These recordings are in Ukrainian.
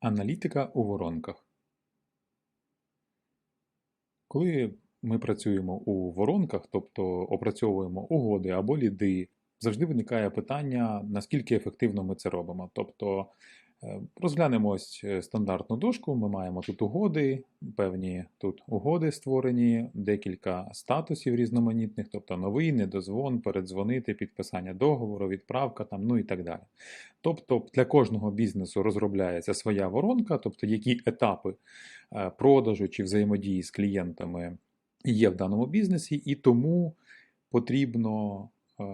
Аналітика у воронках. Коли ми працюємо у воронках, тобто опрацьовуємо угоди або ліди, завжди виникає питання, наскільки ефективно ми це робимо. Тобто розглянемо ось е, стандартну дошку, ми маємо тут угоди, певні тут угоди створені, декілька статусів різноманітних, тобто новий, недозвон, передзвонити, підписання договору, відправка там, ну і так далі. Тобто для кожного бізнесу розробляється своя воронка, тобто які етапи е, продажу чи взаємодії з клієнтами є в даному бізнесі, і тому потрібно е,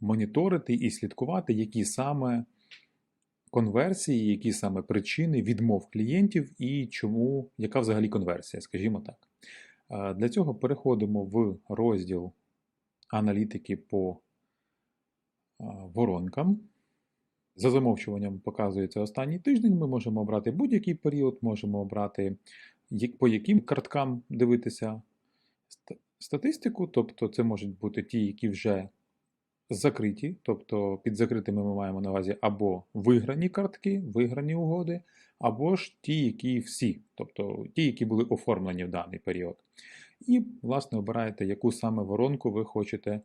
моніторити і слідкувати, які саме конверсії, які саме причини відмов клієнтів і чому, яка взагалі конверсія, скажімо так. Е, Для цього переходимо в розділ аналітики по е, воронкам. За замовчуванням показується останній тиждень. Ми можемо обрати будь-який період, можемо обрати по яким карткам дивитися статистику, тобто це можуть бути ті, які вже закриті, тобто під закритими ми маємо на увазі або виграні картки, виграні угоди, або ж ті, які всі, тобто ті, які були оформлені в даний період. І, власне, обираєте, яку саме воронку ви хочете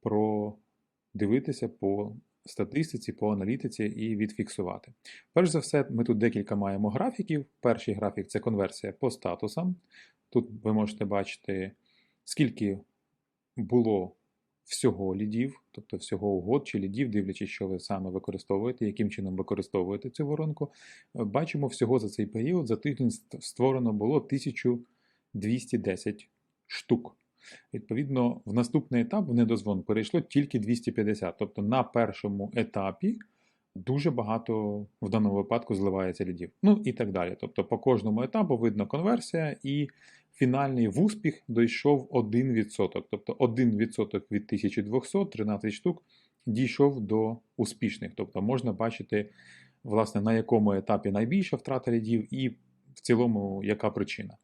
продивитися по статистиці, по аналітиці і відфіксувати. Перш за все, ми тут декілька маємо графіків. Перший графік це конверсія по статусам. Тут ви можете бачити, скільки було всього лідів, тобто всього угод чи лідів, дивлячись, що ви саме використовуєте, яким чином використовуєте цю воронку. Е, Бачимо, всього за цей період за тиждень створено було 1210 штук. Відповідно, в наступний етап в недозвон перейшло тільки 250. Тобто на першому етапі дуже багато в даному випадку зливається лідів. Ну і так далі. Тобто по кожному етапу видно конверсія, і фінальний в успіх дійшов 1%. Тобто 1% від 1200, 13 штук, дійшов до успішних. Тобто можна бачити, власне, на якому етапі найбільша втрата лідів і в цілому яка причина.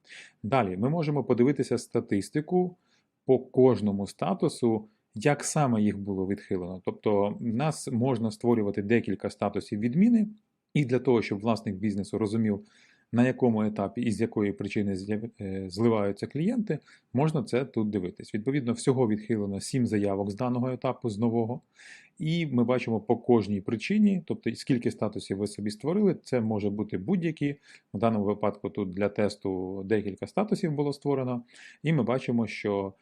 Далі ми можемо подивитися статистику по кожному статусу, як саме їх було відхилено. Тобто, в нас можна створювати декілька статусів відміни, і для того, щоб власник бізнесу розумів, на якому етапі і з якої причини е, зливаються клієнти, можна це тут дивитись. Відповідно, всього відхилено 7 заявок з даного етапу, з нового. І ми бачимо по кожній причині, тобто скільки статусів ви собі створили, це може бути будь-які. В даному випадку тут для тесту декілька статусів було створено. І ми бачимо, що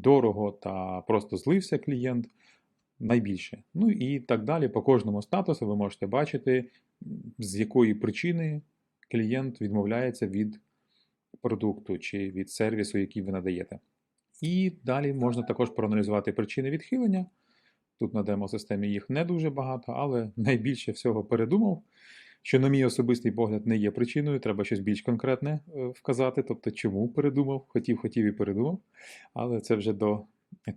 дорого та просто злився клієнт найбільше. Ну і так далі. По кожному статусу ви можете бачити, з якої причини клієнт відмовляється від продукту чи від сервісу, який ви надаєте. І далі можна також проаналізувати причини відхилення. Тут на демо-системі їх не дуже багато, але найбільше всього передумав, що, на мій особистий погляд, не є причиною, треба щось більш конкретне е, вказати. Тобто, чому передумав, хотів, хотів і передумав. Але це вже до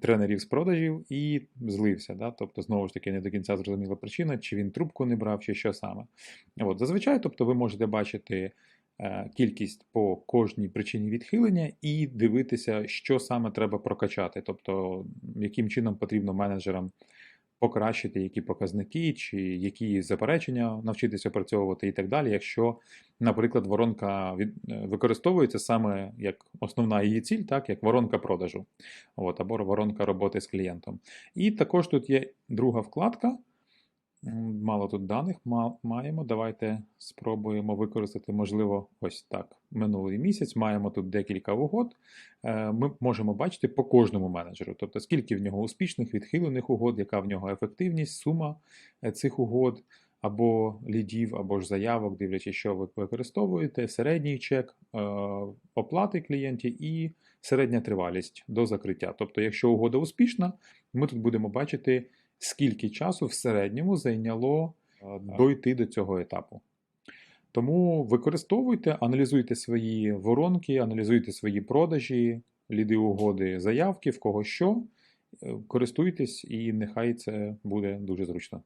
тренерів з продажів і злився. Да? Тобто, знову ж таки, не до кінця зрозуміла причина, чи він трубку не брав, чи що саме. От, зазвичай, тобто, ви можете бачити е, кількість по кожній причині відхилення і дивитися, що саме треба прокачати, тобто яким чином потрібно менеджерам покращити які показники, чи які заперечення навчитися опрацьовувати і так далі, якщо, наприклад, воронка від, е, використовується саме як основна її ціль, так, як воронка продажу, от, або воронка роботи з клієнтом. І також тут є друга вкладка. Мало тут даних маємо. Давайте спробуємо використати, можливо, ось так. Минулий місяць маємо тут декілька угод. Е, Ми можемо бачити по кожному менеджеру, тобто скільки в нього успішних, відхилених угод, яка в нього ефективність, сума е, цих угод, або лідів, або ж заявок, дивлячись, що ви використовуєте, середній чек е, оплати клієнтів і середня тривалість до закриття. Тобто, якщо угода успішна, ми тут будемо бачити скільки часу в середньому зайняло е, дойти до цього етапу. Тому використовуйте, аналізуйте свої воронки, аналізуйте свої продажі, ліди угоди, заявки, в кого що. Е, Користуйтесь, і нехай це буде дуже зручно.